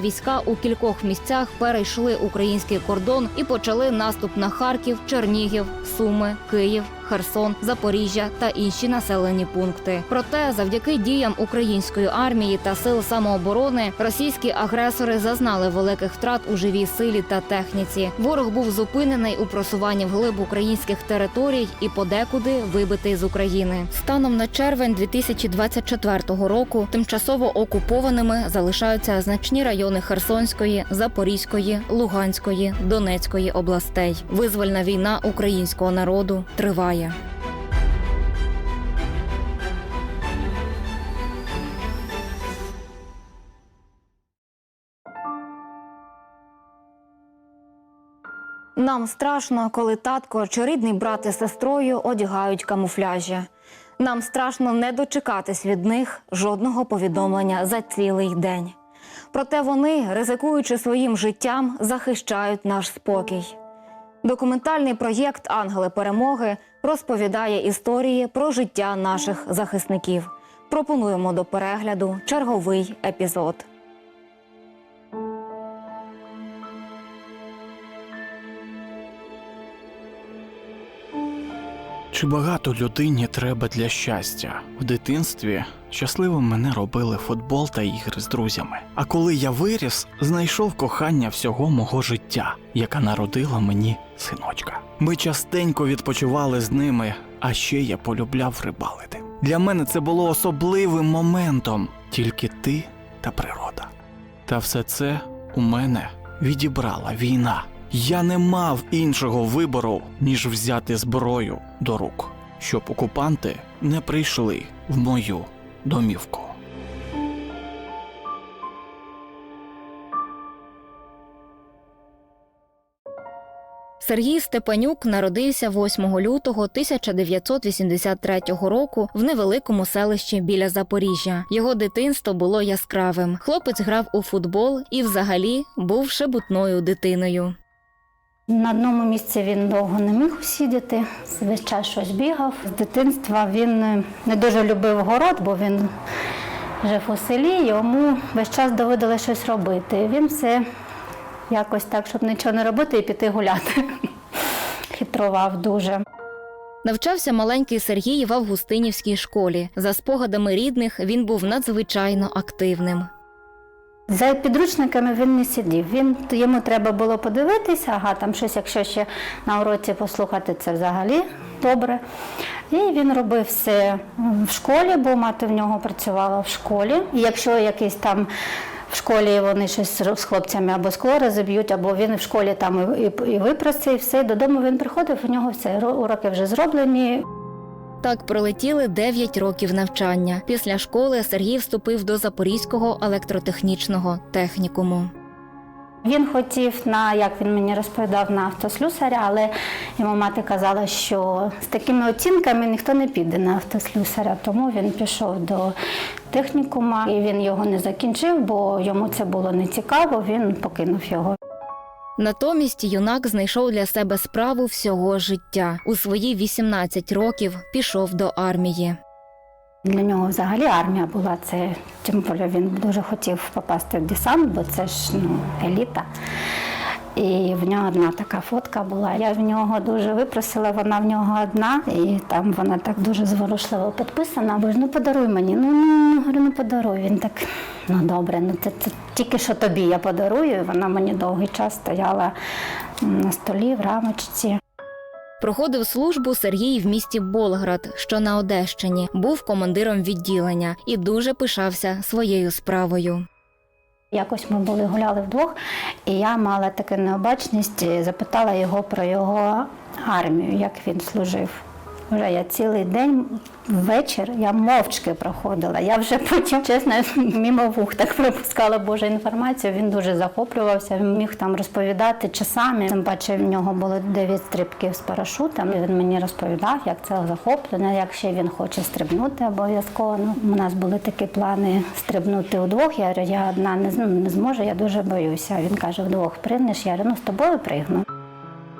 війська у кількох місцях перейшли український кордон і почали наступ на Харків, Чернігів, Суми, Київ. Херсон, Запоріжжя та інші населені пункти. Проте, завдяки діям української армії та сил самооборони, російські агресори зазнали великих втрат у живій силі та техніці. Ворог був зупинений у просуванні вглиб українських територій і подекуди вибитий з України. Станом на червень 2024 року тимчасово окупованими залишаються значні райони Херсонської, Запорізької, Луганської, Донецької областей. Визвольна війна українського народу триває. Нам страшно, коли татко чи рідний брат із сестрою одягають камуфляжі. Нам страшно не дочекатись від них жодного повідомлення за цілий день. Проте вони, ризикуючи своїм життям, захищають наш спокій. Документальний проєкт Ангели перемоги розповідає історії про життя наших захисників. Пропонуємо до перегляду черговий епізод. Чи багато людині треба для щастя? В дитинстві щасливим мене робили футбол та ігри з друзями. А коли я виріс, знайшов кохання всього мого життя, яка народила мені синочка. Ми частенько відпочивали з ними, а ще я полюбляв рибалити. Для мене це було особливим моментом, тільки ти та природа. Та все це у мене відібрала війна. Я не мав іншого вибору, ніж взяти зброю до рук, щоб окупанти не прийшли в мою домівку. Сергій Степанюк народився 8 лютого 1983 року в невеликому селищі біля Запоріжжя. Його дитинство було яскравим. Хлопець грав у футбол і, взагалі, був шебутною дитиною. На одному місці він довго не міг усідіти, весь час щось бігав. З дитинства він е, не дуже любив город, бо він жив у селі, йому весь час доводилося щось робити. Він все якось так, щоб нічого не робити і піти гуляти. Хитрував дуже. Навчався маленький Сергій в Августинівській школі. За спогадами рідних, він був надзвичайно активним. За підручниками він не сидів. Він, йому треба було подивитися, ага, там щось, якщо ще на уроці послухати, це взагалі добре. І він робив все в школі, бо мати в нього працювала в школі. І якщо якийсь там в школі вони щось з хлопцями або скло розіб'ють, або він в школі там і, і, і випросив, все, додому він приходив, у нього все, уроки вже зроблені, Так пролетіли 9 років навчання. Після школи Сергій вступив до Запорізького електротехнічного технікуму. Він хотів на, як він мені розповідав, на автослюсаря, але йому мати казала, що з такими оцінками ніхто не піде на автослюсаря, тому він пішов до технікума і він його не закінчив, бо йому це було не цікаво, він покинув його. Натомість юнак знайшов для себе справу всього життя. У свої 18 років пішов до армії. Для нього взагалі армія була це. Тим більше він дуже хотів попасти в десант, бо це ж ну, еліта. І в нього одна така фотка була. Я в нього дуже випросила, вона в нього одна, і там вона так дуже зворушливо підписана. Бо ну подаруй мені. Ну, ну говорю, ну подаруй. Він так, ну добре, ну це, це тільки що тобі я подарую. Вона мені довгий час стояла на столі в рамочці. Проходив службу Сергій в місті Болград, що на Одещині, був командиром відділення і дуже пишався своєю справою. Якось ми були гуляли вдвох, і я мала таку необачність, запитала його про його армію, як він служив. Вже я цілий день ввечір я мовчки проходила. Я вже потім, чесно, мімо вух так пропускала Божу інформацію. Він дуже захоплювався, міг там розповідати часами. Тим паче в нього було 9 стрибків з парашутом. І він мені розповідав, як це захоплено, як ще він хоче стрибнути обов'язково. Ну, у нас були такі плани стрибнути удвох. Я говорю, я одна не, ну, зможу, я дуже боюся. Він каже, вдвох пригнеш. Я говорю, ну з тобою пригну.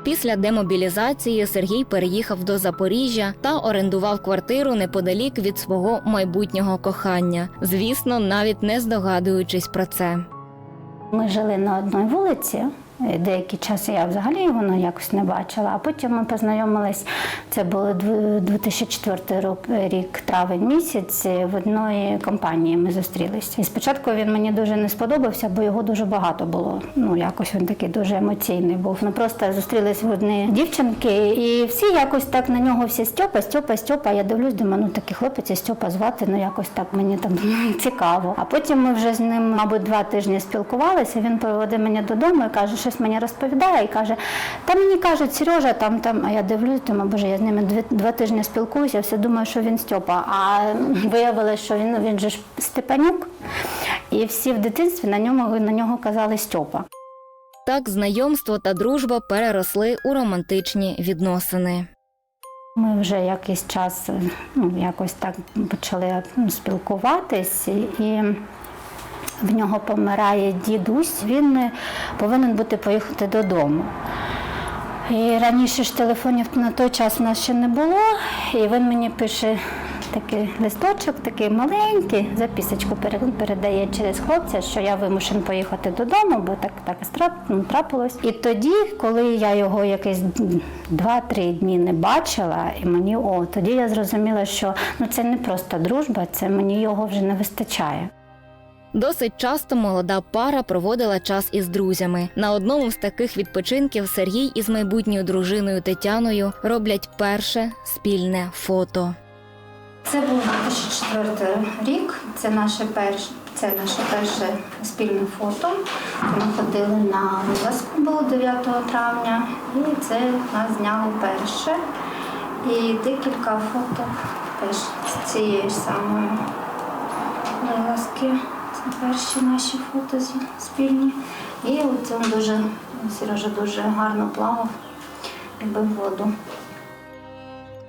Після демобілізації Сергій переїхав до Запоріжжя та орендував квартиру неподалік від свого майбутнього кохання. Звісно, навіть не здогадуючись про це. Ми жили на одній вулиці. І Деякий час я взагалі його ну, якось не бачила, а потім ми познайомились. Це був 2004 рік, травень місяць. В одної компанії ми зустрілися. І спочатку він мені дуже не сподобався, бо його дуже багато було. Ну якось він такий дуже емоційний був. Ми просто зустрілись в одні дівчинки, і всі якось так на нього всі Стьопа, Стьопа, Стьопа. Я дивлюсь, думаю, ну такий хлопець Стьопа звати, ну якось так мені там цікаво. А потім ми вже з ним, мабуть, два тижні спілкувалися. Він проводив мене додому і каже, щось мені розповідає і каже: та мені кажуть, Сережа, там там. А я дивлюсь, думаю, боже, я з ними дві, два тижні спілкуюся, все думаю, що він Стьопа. А виявилося, що він, він же ж Степанюк, і всі в дитинстві на ньому на нього казали Стьопа. Так знайомство та дружба переросли у романтичні відносини. Ми вже якийсь час ну, якось так почали спілкуватись, і в нього помирає дідусь, він е, повинен бути поїхати додому. І раніше ж телефонів на той час в нас ще не було, і він мені пише такий листочок, такий маленький, записочку передає через хлопця, що я вимушен поїхати додому, бо так, так ну, трапилось. І тоді, коли я його якесь два-три дні не бачила, і мені о, тоді я зрозуміла, що ну це не просто дружба, це мені його вже не вистачає. Досить часто молода пара проводила час із друзями. На одному з таких відпочинків Сергій із майбутньою дружиною Тетяною роблять перше спільне фото. Це був 2004 рік. Це наше перше, це наше перше спільне фото. Ми ходили на вилазку, було 9 травня, і це нас зняли перше. І декілька фото теж з цієї самої вилазки. Перші наші фото спільні. І у він дуже, Сережа дуже гарно плавав, любив воду.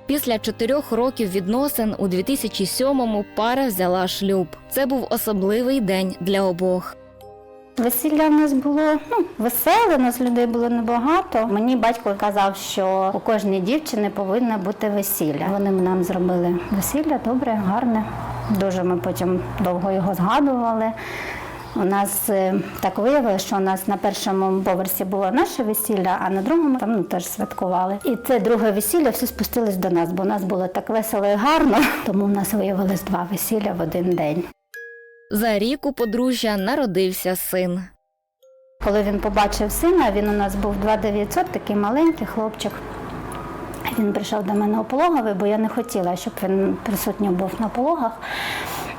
Після чотирьох років відносин у 2007-му пара взяла шлюб. Це був особливий день для обох. Весілля в нас було ну, веселе, нас людей було небагато. Мені батько казав, що у кожній дівчини повинно бути весілля. Вони нам зробили весілля, добре, гарне. Дуже ми потім довго його згадували. У нас е, так виявилося, що у нас на першому поверсі було наше весілля, а на другому там ну, теж святкували. І це друге весілля всі спустились до нас, бо у нас було так весело і гарно, тому в нас виявилось два весілля в один день. За рік у подружжя народився син. Коли він побачив сина, він у нас був 2900, такий маленький хлопчик. Він прийшов до мене у пологовий, бо я не хотіла, щоб він присутній був на пологах.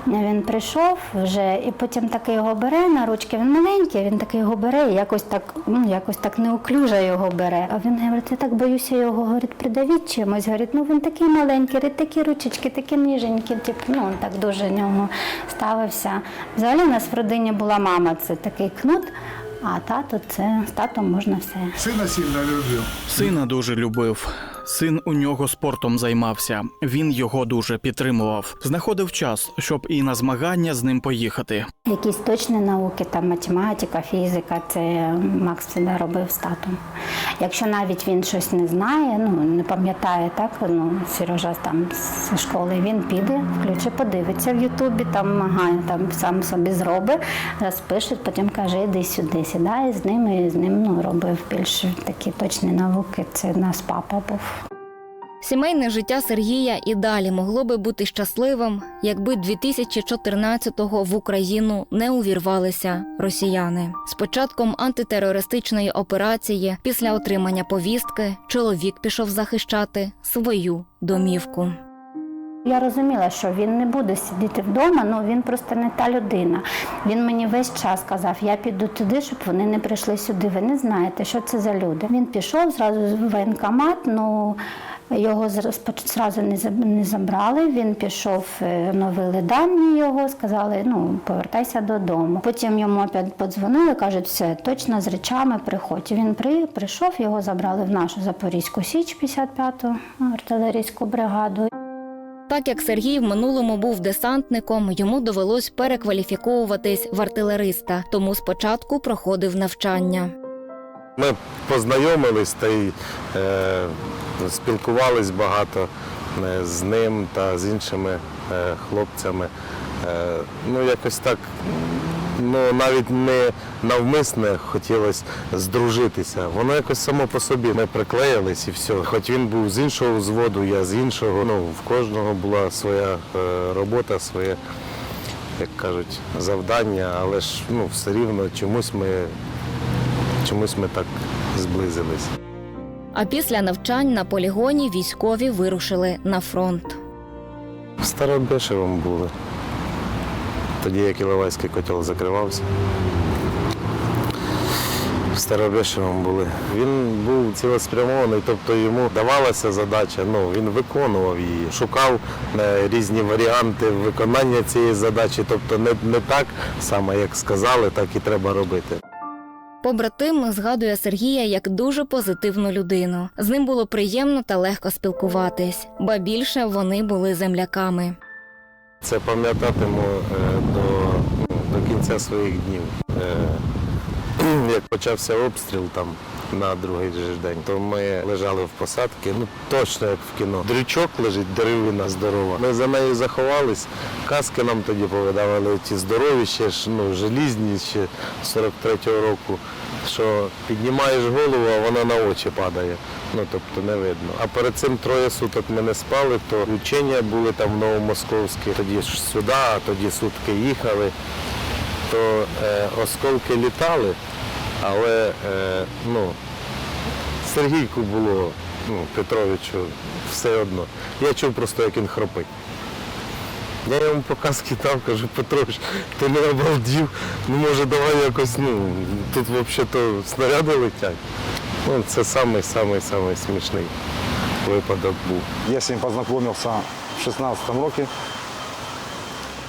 Він прийшов вже і потім таки його бере на ручки. Він маленький, він такий його бере і якось так, ну якось так неуклюже його бере. А він говорить, я так боюся його, говорить, придавіть чимось. Говорить, ну він такий маленький, такі ручечки, такі ніженькі, типу, ну він так дуже нього ставився. Взагалі у нас в родині була мама, це такий кнут, а тато це з татом можна все. Сина сильно любил. Сина дуже любив. Син у нього спортом займався. Він його дуже підтримував. Знаходив час, щоб і на змагання з ним поїхати. Якісь точні науки, там математика, фізика, це Макс завжди робив з татом. Якщо навіть він щось не знає, ну не пам'ятає, так ну Сережа там з школи, він піде, включить, подивиться в Ютубі, там ага, там сам собі зробить, розпише, потім каже, іди сюди, сідає з ним і з ним ну, робив більш такі точні науки. Це наш папа був. Сімейне життя Сергія і далі могло би бути щасливим, якби 2014-го в Україну не увірвалися росіяни. З початком антитерористичної операції, після отримання повістки, чоловік пішов захищати свою домівку. Я розуміла, що він не буде сидіти вдома, ну він просто не та людина. Він мені весь час казав, я піду туди, щоб вони не прийшли сюди. Ви не знаєте, що це за люди. Він пішов зразу в воєнкомат, ну його зразу не заб- не забрали. Він пішов, е, оновили дані його, сказали, ну повертайся додому. Потім йому опять подзвонили, кажуть, все точно з речами приходь. Він при, прийшов, його забрали в нашу Запорізьку Січ, 55-ту артилерійську бригаду. Так як Сергій в минулому був десантником, йому довелось перекваліфіковуватись в артилериста, тому спочатку проходив навчання. Ми познайомились та й е, спілкувались багато е, з ним та з іншими е, хлопцями. Е, ну, якось так, ну, навіть не навмисне хотілося здружитися. Воно якось само по собі ми приклеїлись і все. Хоч він був з іншого взводу, я з іншого. Ну, в кожного була своя робота, своє, як кажуть, завдання, але ж ну, все рівно чомусь ми чомусь ми так зблизились. А після навчань на полігоні військові вирушили на фронт. В були. Тоді як Іловайський котел закривався. В Старобешевому були. Він був цілеспрямований, тобто йому давалася задача, ну він виконував її, шукав е, різні варіанти виконання цієї задачі. Тобто не, не так саме, як сказали, так і треба робити. Побратим згадує Сергія як дуже позитивну людину. З ним було приємно та легко спілкуватись, ба більше вони були земляками. Це пам'ятатиму е, до, до кінця своїх днів. Е, Як почався обстріл там на другий же день, то ми лежали в посадці, ну точно як в кіно. Дрючок лежить, деревина здорова. Ми за нею заховались, каски нам тоді повидавали ті здорові, ще ж ну, желізні, ще 43-го року. Що піднімаєш голову, а вона на очі падає. Ну тобто не видно. А перед цим троє суток ми не спали, то учення були там в Новомосковській, тоді ж сюди, а тоді сутки їхали то е, осколки літали, але е, ну, Сергійку було, ну, Петровичу, все одно. Я чув просто, як він хропить. Я йому показки дав, кажу, Петрович, ти не обалдів, ну може давай якось, ну, тут взагалі снаряди летять. Ну, це самий-самий-самий смішний випадок був. Я з ним познайомився в 16 році.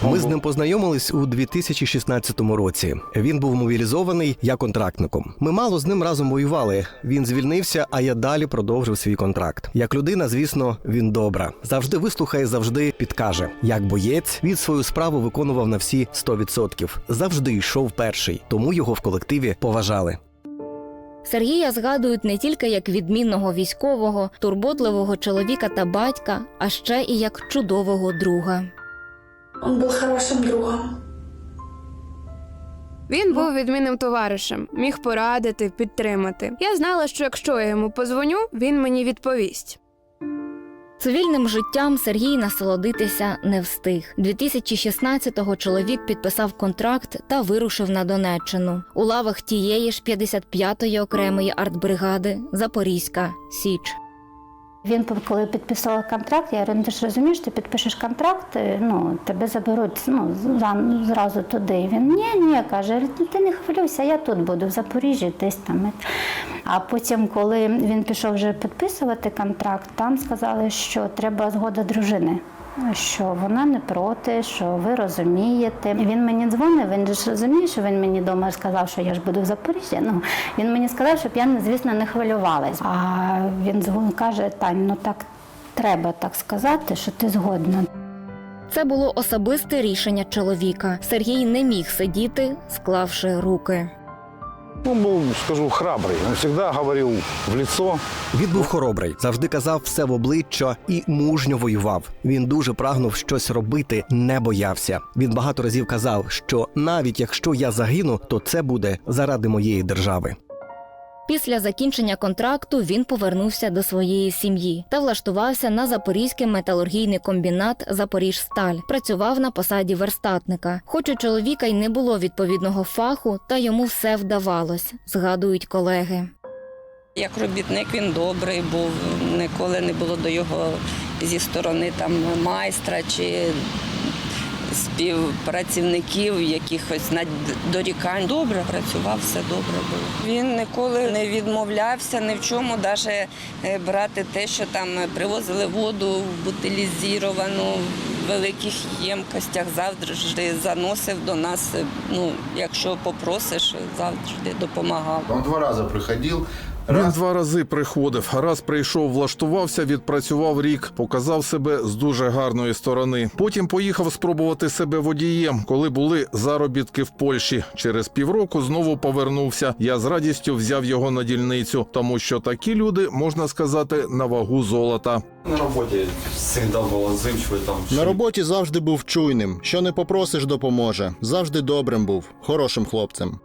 Ми з ним познайомились у 2016 році. Він був мобілізований, я контрактником. Ми мало з ним разом воювали. Він звільнився, а я далі продовжив свій контракт. Як людина, звісно, він добра. Завжди вислухає, завжди підкаже. Як боєць, він свою справу виконував на всі 100%. Завжди йшов перший, тому його в колективі поважали. Сергія згадують не тільки як відмінного військового, турботливого чоловіка та батька, а ще і як чудового друга. Он был хорошим другом. Він був відмінним товаришем, міг порадити, підтримати. Я знала, що якщо я йому позвоню, він мені відповість. Цивільним життям Сергій насолодитися не встиг. 2016-го чоловік підписав контракт та вирушив на Донеччину у лавах тієї ж 55-ї окремої артбригади Запорізька Січ. Він коли підписував контракт, я говорю, «Ну, ти ж розумієш, ти підпишеш контракт, е, ну тебе заберуть ну, зразу туди. Він ні, ні, каже, «Ну, ти не хвилюйся, я тут буду, в Запоріжжі, десь там. А потім, коли він пішов вже підписувати контракт, там сказали, що треба згода дружини. Що вона не проти, що ви розумієте. Він мені дзвонив, він ж розуміє, що він мені вдома сказав, що я ж буду в Запоріжжі. Ну, він мені сказав, щоб я, звісно, не хвилювалась. А він каже, Тань, ну так треба так сказати, що ти згодна. Це було особисте рішення чоловіка. Сергій не міг сидіти, склавши руки. Он был, скажу, храбрый. Он всегда говорил в лицо. Він був хоробрий, завжди казав все в обличчя і мужньо воював. Він дуже прагнув щось робити, не боявся. Він багато разів казав, що навіть якщо я загину, то це буде заради моєї держави. Після закінчення контракту він повернувся до своєї сім'ї та влаштувався на запорізький металургійний комбінат Запоріжсталь. Працював на посаді верстатника. Хоч у чоловіка й не було відповідного фаху, та йому все вдавалось, згадують колеги. Як робітник він добрий був, ніколи не було до його зі сторони там майстра чи співпрацівників якихось над- дорікань. Добре працював, все добре було. Він ніколи не відмовлявся ні в чому, навіть брати те, що там привозили воду бутилізовану в великих ємкостях, завжди заносив до нас. Ну, якщо попросиш, завжди допомагав. Он два раза приходил. Він два рази приходив. Раз прийшов, влаштувався, відпрацював рік, показав себе з дуже гарної сторони. Потім поїхав спробувати себе водієм, коли були заробітки в Польщі. Через півроку знову повернувся. Я з радістю взяв його на дільницю, тому що такі люди, можна сказати, на вагу золота. На роботі завжди був отзивчивий там. На роботі завжди був чуйним. Що не попросиш, допоможе. Завжди добрим був, хорошим хлопцем.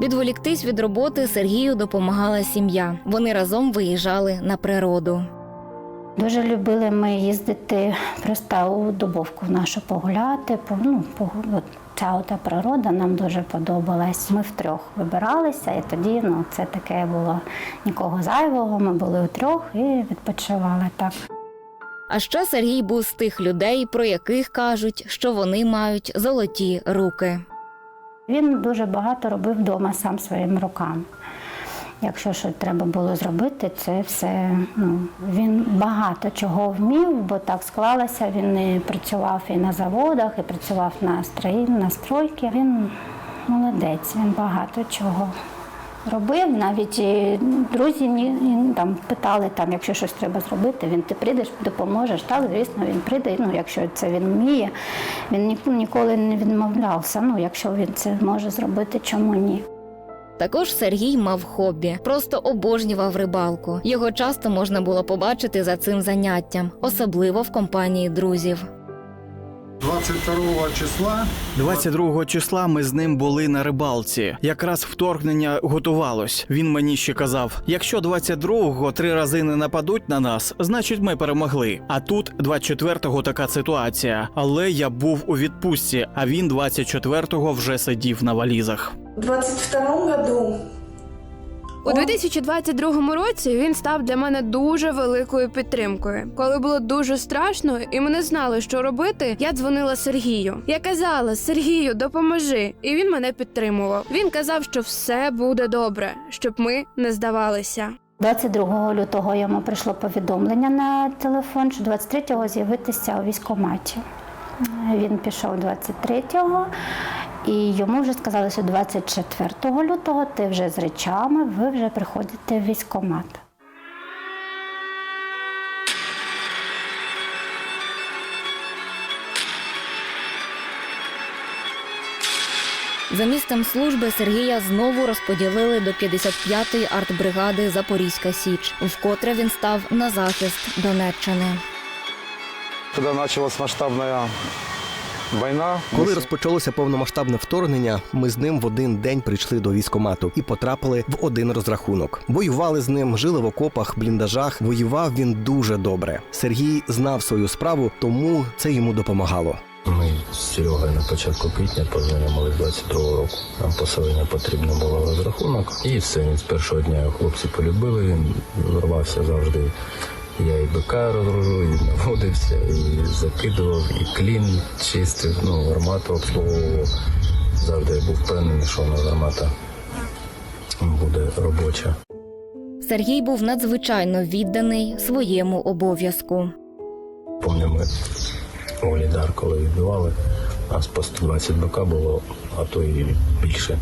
Відволіктись від роботи Сергію допомагала сім'я. Вони разом виїжджали на природу. Дуже любили ми їздити просто у Дубовку нашу погуляти. по- Ну, погу- от ця ота природа нам дуже подобалась. Ми втрьох вибиралися, і тоді ну, це таке було нікого зайвого. Ми були утрьох і відпочивали так. А ще Сергій був з тих людей, про яких кажуть, що вони мають золоті руки. Він дуже багато робив вдома сам своїми руками. Якщо що треба було зробити, це все ну він багато чого вмів, бо так склалося. Він і працював і на заводах, і працював на строї, на стройки. Він молодець, він багато чого робив. Навіть друзі ні, там питали, там, якщо щось треба зробити, він ти прийдеш, допоможеш. Так, звісно, він прийде. Ну, якщо це він вміє, він ніколи не відмовлявся. Ну, якщо він це може зробити, чому ні? Також Сергій мав хобі, просто обожнював рибалку. Його часто можна було побачити за цим заняттям, особливо в компанії друзів. 22 числа 22 числа ми з ним були на рибалці. Якраз вторгнення готувалось. Він мені ще казав: якщо 22-го три рази не нападуть на нас, значить ми перемогли. А тут 24-го така ситуація. Але я був у відпустці, а він 24-го вже сидів на валізах. В 22 году У 2022 році він став для мене дуже великою підтримкою. Коли було дуже страшно і ми не знали, що робити, я дзвонила Сергію. Я казала: Сергію, допоможи, і він мене підтримував. Він казав, що все буде добре, щоб ми не здавалися. 22 лютого йому прийшло повідомлення на телефон, що 23-го з'явитися у військкоматі. Він пішов 23-го, і йому вже сказали, що 24 лютого ти вже з речами, ви вже приходите в військкомат. За місцем служби Сергія знову розподілили до 55-ї артбригади Запорізька Січ, вкотре він став на захист Донеччини. Когда началась масштабная война, Коли розпочалося повномасштабне вторгнення, ми з ним в один день прийшли до військкомату і потрапили в один розрахунок. Воювали з ним, жили в окопах, бліндажах. Воював він дуже добре. Сергій знав свою справу, тому це йому допомагало. Ми з Серегою на початку квітня познайомились 22 року. Нам поселення потрібно було розрахунок. І все, він з першого дня його хлопці полюбили, він рвався завжди. Я і бика розгружу, і наводився, і закидував, і клін чистив, ну, гармату обслуговував. Завжди я був впевнений, що вона гармата буде робоча. Сергій був надзвичайно відданий своєму обов'язку. Пам'ятаю, ми Олідар, коли відбивали, нас по 120 БК було, а то і більше.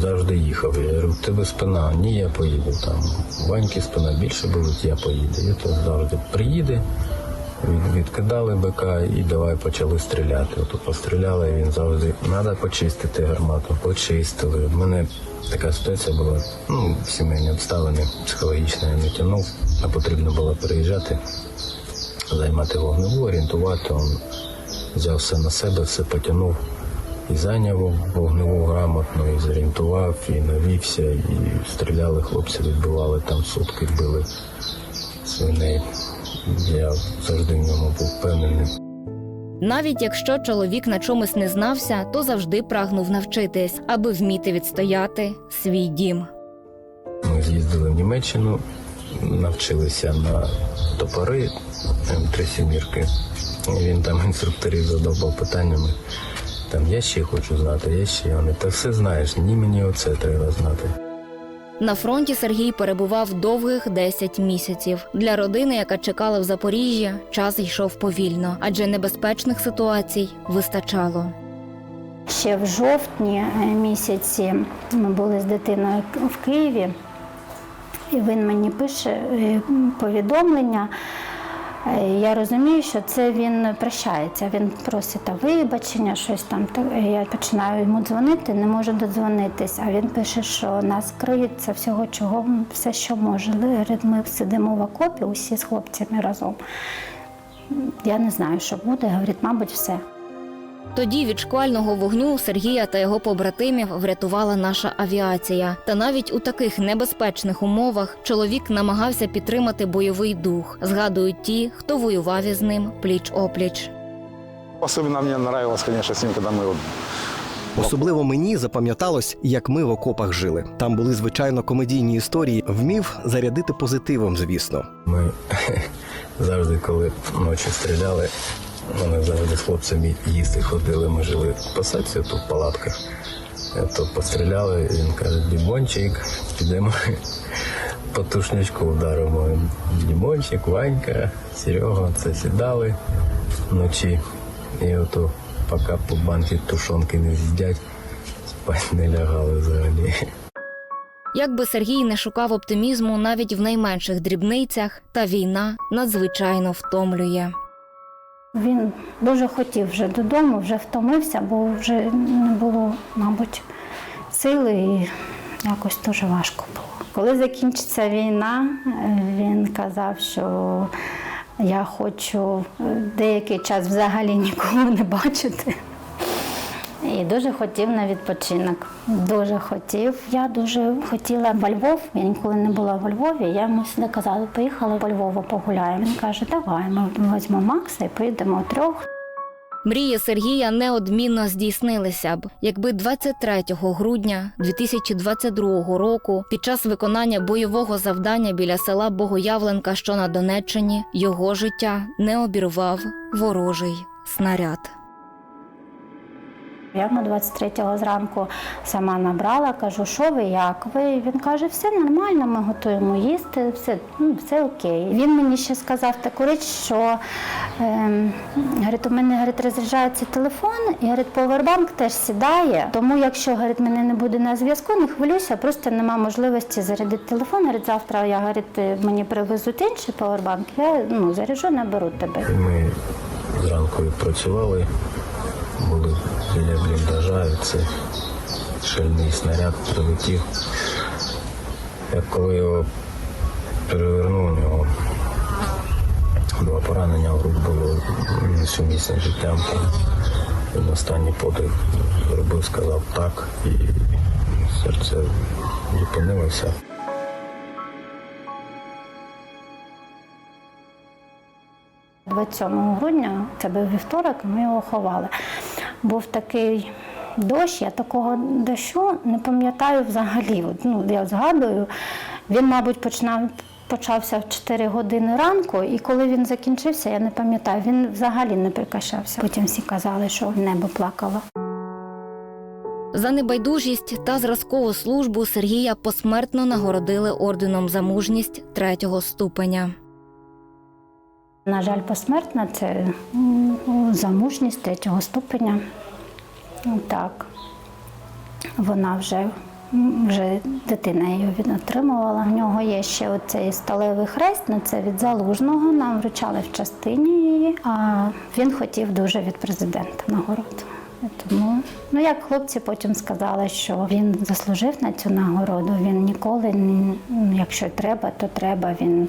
Завжди їхав. Я говорю, тебе спина, ні, я поїду. Там Ваньки спина більше болить, я поїду. І то завжди приїде. Відкидали БК і давай почали стріляти. Ото постріляли, і він завжди треба почистити гармату. Почистили. У мене така ситуація була, ну, сімейні обставини, психологічно я не тягнув, а потрібно було переїжджати, займати вогневу, орієнтувати. Он взяв все на себе, все потягнув і зайняв вогневу грамотно, і зорієнтував, і навівся, і стріляли, хлопці відбивали там сутки, били свиней. Я завжди в ньому був впевнений. Навіть якщо чоловік на чомусь не знався, то завжди прагнув навчитись, аби вміти відстояти свій дім. Ми з'їздили в Німеччину, навчилися на топори М3 сімірки. Він там інструкторів задовбав питаннями. Там я ще хочу знати, я ще. Вони та все знаєш, ні мені оце треба знати. На фронті Сергій перебував довгих 10 місяців. Для родини, яка чекала в Запоріжжі, час йшов повільно, адже небезпечних ситуацій вистачало. Ще в жовтні е, місяці ми були з дитиною в Києві, і він мені пише е, повідомлення. Е, Я розумію, що це він прощається. Він просить та вибачення, щось там. Та- Я починаю йому дзвонити, не можу додзвонитись. А він пише, що нас криється всього, чого все, що може. Ми сидимо в окопі, усі з хлопцями разом. Я не знаю, що буде. Говорить, мабуть, все. Тоді від шквального вогню Сергія та його побратимів врятувала наша авіація. Та навіть у таких небезпечних умовах чоловік намагався підтримати бойовий дух. Згадують ті, хто воював із ним пліч опліч. Особенно мне нравилось, конечно, с ним, когда мы вот Особливо мені запам'яталось, як ми в окопах жили. Там були звичайно комедійні історії. Вмів зарядити позитивом, звісно. Ми завжди, коли ночі стріляли, вони завжди з хлопцями їсти ходили. Ми жили в посадці тут в палатках. Е, То постріляли, він каже, Дімончик, підемо по тушнячку вдаримо. Дімончик, Ванька, Серега, це сідали вночі. І ото поки по банки тушонки не з'їдять, спать не лягали взагалі. Як би Сергій не шукав оптимізму навіть в найменших дрібницях, та війна надзвичайно втомлює. Він дуже хотів вже додому, вже втомився, бо вже не було, мабуть, сили і якось дуже важко було. Коли закінчиться війна, е, він казав, що я хочу е, деякий час взагалі нікого не бачити. І дуже хотів на відпочинок. Дуже хотів. Я дуже хотіла во Львов. Я ніколи не була во Львові. Я йому завжди казала, поїхали по Львову погуляємо. Він каже, давай, ми візьмемо Макса і поїдемо трьох. Мрії Сергія неодмінно здійснилися б, якби 23 грудня 2022 року, під час виконання бойового завдання біля села Богоявленка, що на Донеччині, його життя не обірвав ворожий снаряд. Я йому 23-го зранку сама набрала, кажу, що ви, як ви? Він каже, все нормально, ми готуємо їсти, все, ну, все окей. Він мені ще сказав таку річ, що ем, говорить, у мене говорить, розряджається телефон, і говорить, повербанк теж сідає. Тому якщо говорить, мене не буде на зв'язку, не хвилюйся, просто нема можливості зарядити телефон. Говорить, завтра я говорить, мені привезуть інший повербанк, я ну, заряджу, наберу тебе. Ми зранку працювали, були біля бліндажа, і це шальний снаряд прилетів. Як коли його перевернув, у нього два поранення в грудь було несумісне з життям. Він останній подих зробив, сказав так, і серце зупинилося. – 27 грудня, це був вівторок, ми його ховали. Був такий дощ, я такого дощу не пам'ятаю взагалі. От, Ну, я згадую, він, мабуть, починав, почався в 4 години ранку, і коли він закінчився, я не пам'ятаю, він взагалі не прикашався. Потім всі казали, що небо плакало. За небайдужість та зразкову службу Сергія посмертно нагородили орденом за мужність третього ступеня. На жаль, посмертна це м, замужність третього ступеня. Ну, Так. Вона вже, вже дитина він отримувала. В нього є ще оцей сталевий хрест, ну це від залужного. Нам вручали в частині її. А він хотів дуже від президента нагороду. Тому, ну як хлопці потім сказали, що він заслужив на цю нагороду. Він ніколи, якщо треба, то треба. Він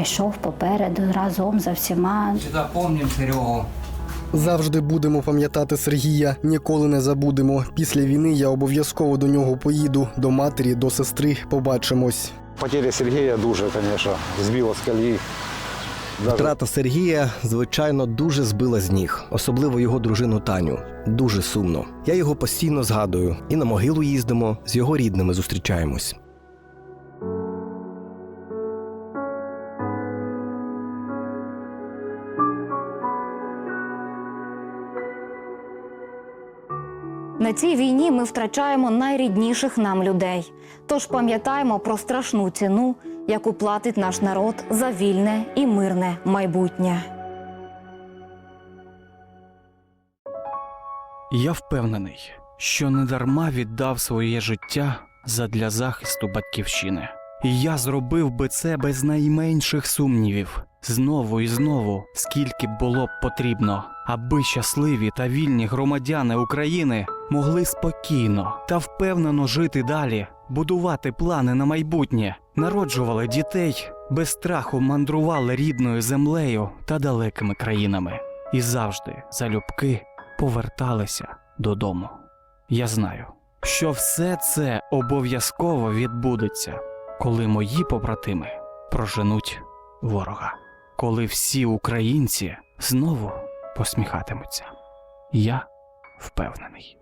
йшов попереду разом за всіма. Запомним Серегу. Завжди будемо пам'ятати Сергія, ніколи не забудемо. Після війни я обов'язково до нього поїду, до матері, до сестри. Побачимось. Потеря Сергея дуже, звісно, збила з колії. Даже Втрата Сергія, звичайно, дуже збила з ніг, особливо його дружину Таню. Дуже сумно. Я його постійно згадую і на могилу їздимо, з його рідними зустрічаємось. На цій війні ми втрачаємо найрідніших нам людей. Тож пам'ятаємо про страшну ціну, яку платить наш народ за вільне і мирне майбутнє. Я впевнений, що недарма віддав своє життя задля захисту батьківщини. І я зробив би це без найменших сумнівів, знову і знову, скільки було б потрібно, аби щасливі та вільні громадяни України могли спокійно та впевнено жити далі, будувати плани на майбутнє, народжували дітей, без страху мандрували рідною землею та далекими країнами, і завжди залюбки поверталися додому. Я знаю, що все це обов'язково відбудеться, коли мої побратими проженуть ворога, коли всі українці знову посміхатимуться. Я впевнений.